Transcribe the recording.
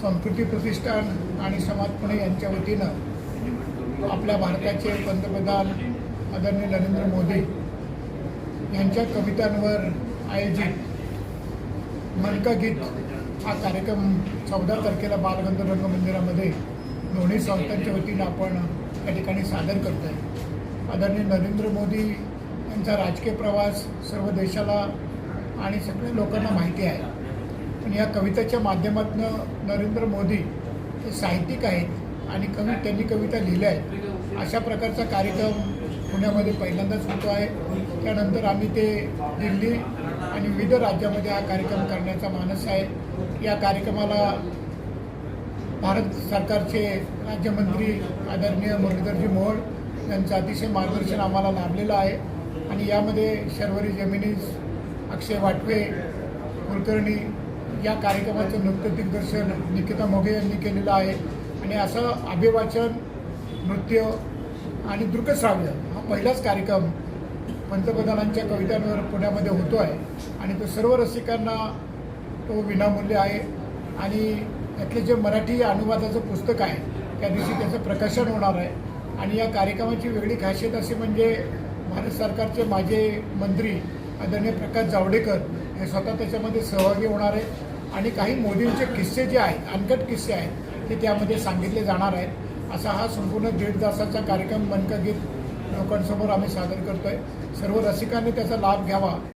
संस्कृती प्रतिष्ठान आणि समाज पुणे यांच्या वतीनं आपल्या भारताचे पंतप्रधान आदरणीय नरेंद्र मोदी यांच्या कवितांवर आयोजित मनका गीत हा कार्यक्रम चौदा तारखेला बालगंधर्व रंगमंदिरामध्ये दोन्ही संस्थांच्या वतीनं आपण या ठिकाणी सादर करतो आहे आदरणीय नरेंद्र मोदी यांचा राजकीय प्रवास सर्व देशाला आणि सगळ्या लोकांना माहिती आहे. पण या कवितेच्या माध्यमातून नरेंद्र मोदी हे साहित्यिक आहेत आणि कवी त्यांनी कविता लिहिल्या आहेत. अशा प्रकारचा कार्यक्रम पुण्यामध्ये पहिल्यांदाच होतो आहे. त्यानंतर आम्ही ते दिल्ली आणि विविध राज्यामध्ये हा कार्यक्रम करण्याचा मानस आहे या कार्यक्रमाला भारत सरकारचे राज्यमंत्री आदरणीय मुरलीधरजी मोहोळ यांचं अतिशय मार्गदर्शन आम्हाला लाभलेलं आहे. आणि यामध्ये शर्वरी जमिनीस अक्षय वाटवे कुलकर्णी या कार्यक्रमाचं नृत्य दिग्दर्शन निकिता मोघे यांनी केलेलं आहे. आणि असं अभिवाचन नृत्य आणि दृकश्राव्य हा पहिलाच कार्यक्रम पंतप्रधानांच्या कवितांवर पुण्यामध्ये होतो आहे आणि तो सर्व रसिकांना तो विनामूल्य आहे. आणि त्यातले जे मराठी अनुवादाचं पुस्तक आहे त्या दिवशी त्याचं प्रकाशन होणार आहे. आणि या कार्यक्रमाची वेगळी खासियत अशी म्हणजे भारत सरकारचे माझे मंत्री आदरणीय प्रकाश जावडेकर हे स्वतः त्याच्यामध्ये सहभागी होणार आहेत. आणि काही मोदींचे किस्से जे आहेत अनकट किस्से आहेत ते त्यामध्ये सांगितले जाणार आहेत. असा हा संपूर्ण दीड तासाचा कार्यक्रम मनका गीत लोकांसमोर आम्ही सादर करतोय. सर्व रसिकांनी त्याचा लाभ घ्यावा.